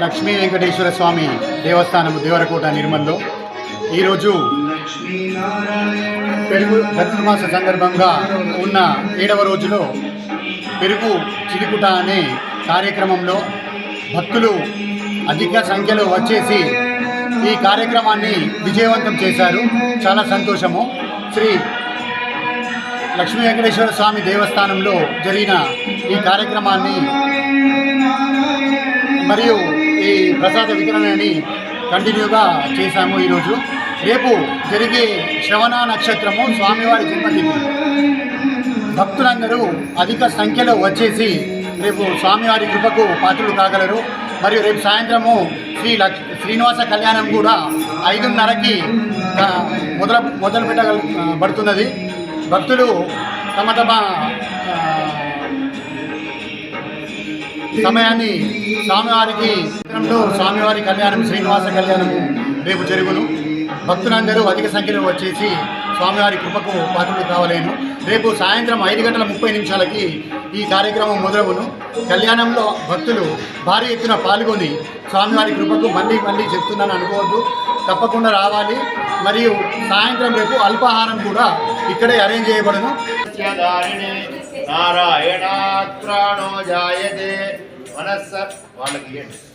లక్ష్మీ వెంకటేశ్వర స్వామి దేవస్థానము దేవరకోట నిర్మల్లో. ఈరోజు పెరుగు ధనుర్మాస సందర్భంగా ఉన్న ఏడవ రోజులో పెరుగు చిలుకుట అనే కార్యక్రమంలో భక్తులు అధిక సంఖ్యలో వచ్చేసి ఈ కార్యక్రమాన్ని విజయవంతం చేశారు. చాలా సంతోషము. శ్రీ లక్ష్మీ వెంకటేశ్వర స్వామి దేవస్థానంలో జరిగిన ఈ కార్యక్రమాన్ని మరియు ఈ ప్రసాద వితరణని కంటిన్యూగా చేశాము ఈరోజు. రేపు జరిగే శ్రవణ నక్షత్రము స్వామివారి జన్మతిథి. భక్తులందరూ అధిక సంఖ్యలో వచ్చేసి రేపు స్వామివారి కృపకు పాత్రలు కాగలరు. మరియు రేపు సాయంత్రము శ్రీ లక్ష్ శ్రీనివాస కళ్యాణం కూడా ఐదున్నరకి మొదల మొదలు పెట్టబడుతున్నది భక్తులు తమ తమ సమయాన్ని స్వామివారికి స్వామివారి కళ్యాణం శ్రీనివాస కళ్యాణము రేపు జరుగును. భక్తులందరూ అధిక సంఖ్యలో వచ్చేసి స్వామివారి కృపకు పాత్రలు కావలేను. రేపు సాయంత్రం ఐదు గంటల ముప్పై నిమిషాలకి ఈ కార్యక్రమం మొదలవును. కళ్యాణంలో భక్తులు భారీ ఎత్తున పాల్గొని స్వామివారి కృపకు మళ్ళీ మళ్ళీ చెప్తున్నాను అనుకోవద్దు. తప్పకుండా రావాలి. మరియు సాయంత్రం రేపు అల్పాహారం కూడా ఇక్కడే అరేంజ్ చేయబడను. నారాయణ వాళ్ళకి